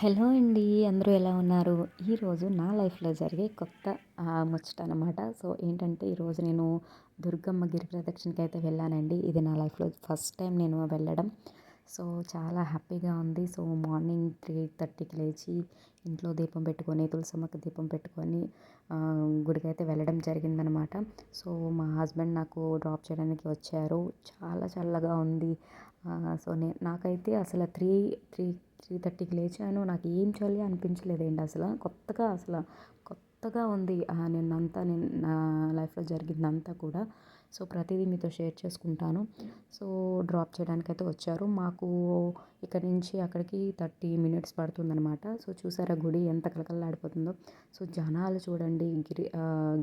Hello అండి అందరూ ఎలా ఉన్నారు? ఈరోజు నా లైఫ్లో జరిగే కొత్త ముచ్చట అనమాట సో ఏంటంటే ఈరోజు నేను దుర్గమ్మ గిరి ప్రదక్షిణకి అయితే వెళ్ళానండి. ఇది నా లైఫ్లో ఫస్ట్ టైం నేను వెళ్ళడం. సో చాలా హ్యాపీగా ఉంది. సో మార్నింగ్ త్రీ థర్టీకి లేచి ఇంట్లో దీపం పెట్టుకొని తులసమ్మకి దీపం పెట్టుకొని గుడికి అయితే వెళ్ళడం జరిగిందనమాట. సో మా హస్బెండ్ నాకు డ్రాప్ చేయడానికి వచ్చారు. చాలా చల్లగా ఉంది. సో నే నాకైతే అసలు త్రీ త్రీ త్రీ థర్టీకి లేచాను. నాకు ఏం చలి అనిపించలేదండి అసలు. కొత్తగా అసలు కొత్తగా ఉంది. నిన్నంతా నేను నా లైఫ్లో జరిగిందంతా కూడా. సో ప్రతిదీ మీతో షేర్ చేసుకుంటాను. సో డ్రాప్ చేయడానికి అయితే వచ్చారు. మాకు ఇక్కడ నుంచి అక్కడికి థర్టీ మినిట్స్ పడుతుందనమాట సో చూసారా గుడి ఎంత కలకలలాడిపోతుందో సో జనాలు చూడండి గిరి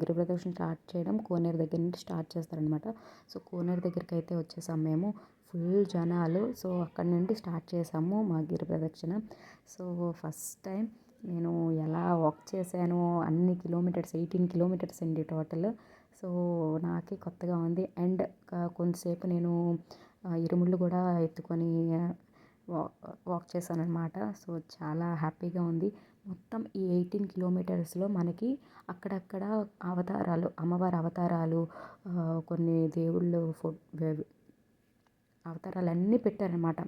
గిరి ప్రదక్షిణ స్టార్ట్ చేయడం కోనేరు దగ్గర నుంచి స్టార్ట్ చేస్తారనమాట సో కోనేరు దగ్గరికి అయితే వచ్చేసాం మేము. ఫుల్ జనాలు. సో అక్కడ నుండి స్టార్ట్ చేసాము మా గిరి ప్రదక్షిణ సో ఫస్ట్ టైం నేను ఎలా వాక్ చేశాను అన్ని కిలోమీటర్స్ ఎయిటీన్ కిలోమీటర్స్ అండి టోటల్. సో నాకే కొత్తగా ఉంది. అండ్ కొంతసేపు నేను ఇరుముళ్ళు కూడా ఎత్తుకొని వాక్ చేశాను అనమాట సో చాలా హ్యాపీగా ఉంది. మొత్తం ఈ ఎయిటీన్ కిలోమీటర్స్లో మనకి అక్కడక్కడ అవతారాలు అమ్మవారి అవతారాలు కొన్ని దేవుళ్ళు ఫో అవతారాలు అన్నీ పెట్టారనమాట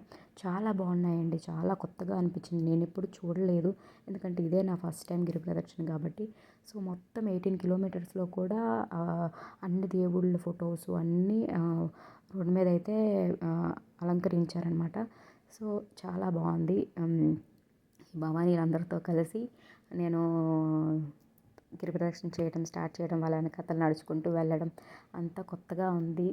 చాలా బాగున్నాయండి. చాలా కొత్తగా అనిపించింది. నేను ఎప్పుడు చూడలేదు. ఎందుకంటే ఇదే నా ఫస్ట్ టైం గిరి ప్రదక్షిణ కాబట్టి. సో మొత్తం ఎయిటీన్ కిలోమీటర్స్లో కూడా అన్ని దేవుళ్ళ ఫొటోస్ అన్నీ రోడ్డు మీద అయితే అలంకరించారనమాట సో చాలా బాగుంది. భవానీలందరితో కలిసి నేను గిరి ప్రదక్షిణ చేయడం స్టార్ట్ చేయడం వాళ్ళ వెనకాతల నడుచుకుంటూ వెళ్ళడం అంతా కొత్తగా ఉంది.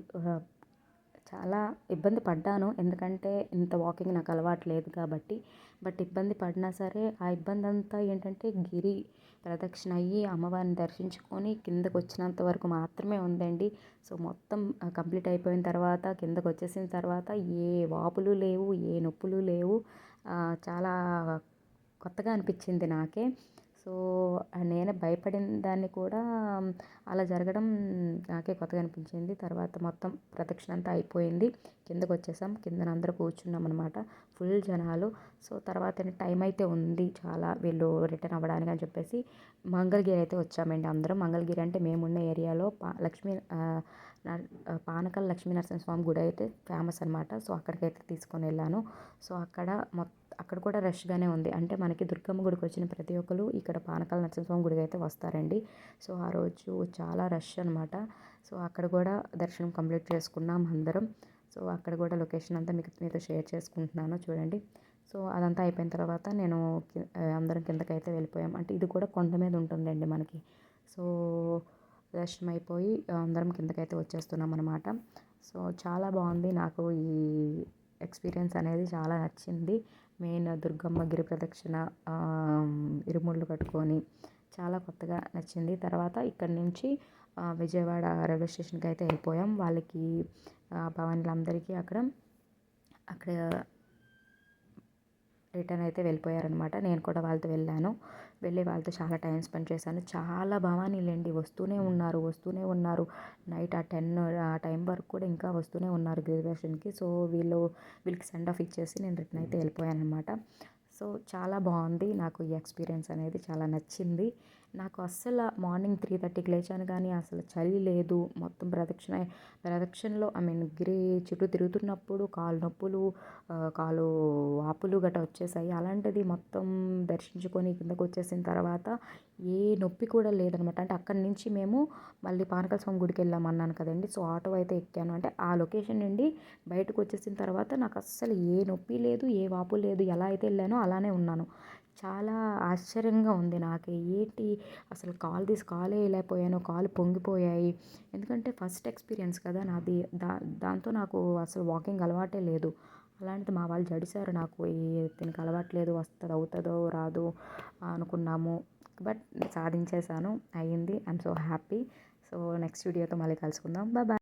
చాలా ఇబ్బంది పడ్డాను. ఎందుకంటే ఇంత వాకింగ్ నాకు అలవాటు లేదు కాబట్టి. బట్ ఇబ్బంది పడినా సరే ఆ ఇబ్బంది అంతా ఏంటంటే గిరి ప్రదక్షిణ అయ్యి అమ్మవారిని దర్శించుకొని కిందకు వచ్చినంత వరకు మాత్రమే ఉందండి. సో మొత్తం కంప్లీట్ అయిపోయిన తర్వాత కిందకు వచ్చేసిన తర్వాత ఏ వాపులు లేవు ఏ నొప్పులు లేవు. చాలా కొత్తగా అనిపించింది నాకే. సో నేను భయపడిన దాన్ని కూడా అలా జరగడం నాకే కొత్తగా అనిపించింది. తర్వాత మొత్తం ప్రదక్షిణ అంతా అయిపోయింది. కిందకు వచ్చేసాం. కిందన అందరూ కూర్చున్నాం అనమాట ఫుల్ జనాలు. సో తర్వాత టైం అయితే ఉంది చాలా. వీళ్ళు రిటర్న్ అవ్వడానికి అని చెప్పేసి మంగళగిరి అయితే వచ్చామండి అందరం. మంగళగిరి అంటే మేమున్న ఏరియాలో పా లక్ష్మీ పానకల్ లక్ష్మీనరసింహ స్వామి గుడి అయితే ఫేమస్ అనమాట సో అక్కడికైతే తీసుకొని వెళ్ళాను. సో అక్కడ మొత్తం అక్కడ కూడా రష్గానే ఉంది. అంటే మనకి దుర్గమ్మ గుడికి వచ్చిన ప్రతి ఒక్కరు ఇక్కడ పానకాల నరసింహస్వామి గుడికి అయితే వస్తారండి. సో ఆ రోజు చాలా రష్ అనమాట సో అక్కడ కూడా దర్శనం కంప్లీట్ చేసుకున్నాం అందరం. సో అక్కడ కూడా లొకేషన్ అంతా మీకు మీతో షేర్ చేసుకుంటున్నాను చూడండి. సో అదంతా అయిపోయిన తర్వాత నేను అందరం కిందకైతే వెళ్ళిపోయాం. అంటే ఇది కూడా కొండ మీద ఉంటుందండి మనకి. సో దర్శనం అయిపోయి అందరం కిందకైతే వచ్చేస్తున్నాం అనమాట సో చాలా బాగుంది నాకు ఈ ఎక్స్పీరియన్స్ అనేది చాలా నచ్చింది. మెయిన్ దుర్గమ్మ గిరి ప్రదక్షిణ ఇరుముళ్ళు కట్టుకొని చాలా కొత్తగా నచ్చింది. తర్వాత ఇక్కడి నుంచి విజయవాడ రైల్వే స్టేషన్కి అయితే వెళ్ళిపోయాం. వాళ్ళకి భవానీలందరికీ అక్కడ అక్కడ రిటర్న్ అయితే వెళ్ళిపోయారనమాట నేను కూడా వాళ్ళతో వెళ్ళాను. వెళ్ళి వాళ్ళతో చాలా టైం స్పెండ్ చేశాను. చాలా భవానీలండి వస్తూనే ఉన్నారు వస్తూనే ఉన్నారు. నైట్ ఆ టెన్ ఆ టైం వరకు కూడా ఇంకా వస్తూనే ఉన్నారు రిజర్వేషన్కి సో వీళ్ళు వీళ్ళకి సెండ్ ఆఫ్ ఇచ్చేసి నేను రిటర్న్ అయితే వెళ్ళిపోయాను అనమాట సో చాలా బాగుంది. నాకు ఈ ఎక్స్పీరియన్స్ అనేది చాలా నచ్చింది. నాకు అస్సలు మార్నింగ్ త్రీ థర్టీకి లేచాను కానీ అసలు చలి లేదు. మొత్తం ప్రదక్షిణ ప్రదక్షిణలో ఐ మీన్ గిరి చుట్టూ తిరుగుతున్నప్పుడు కాలు నొప్పులు కాలు వాపులు గట్రా వచ్చేసాయి. అలాంటిది మొత్తం దర్శించుకొని కిందకు వచ్చేసిన తర్వాత ఏ నొప్పి కూడా లేదనమాట. అంటే అక్కడి నుంచి మేము మళ్ళీ పానకల స్వామి గుడికి వెళ్ళాం అన్నాను కదండి. సో ఆటో అయితే ఎక్కాను. అంటే ఆ లొకేషన్ నుండి బయటకు వచ్చేసిన తర్వాత నాకు అస్సలు ఏ నొప్పి లేదు ఏ వాపు లేదు ఎలా అయితే వెళ్ళానో అలానే ఉన్నాను. చాలా ఆశ్చర్యంగా ఉంది నాకు. ఏంటి అసలు కాలు తీసి కాలే వేయలేకపోయాను కాలు పొంగిపోయాయి. ఎందుకంటే ఫస్ట్ ఎక్స్పీరియన్స్ కదా నాది. దా దాంతో నాకు అసలు వాకింగ్ అలవాటే లేదు. అలాంటిది మా వాళ్ళు జడిసారు నాకు దీనికి అలవాట్లేదు వస్తుంది అవుతుందో రాదో అనుకున్నాము. బట్ సాధించేసాను అయ్యింది. I'm so happy so next వీడియోతో మళ్ళీ కలుసుకుందాం. బాయ్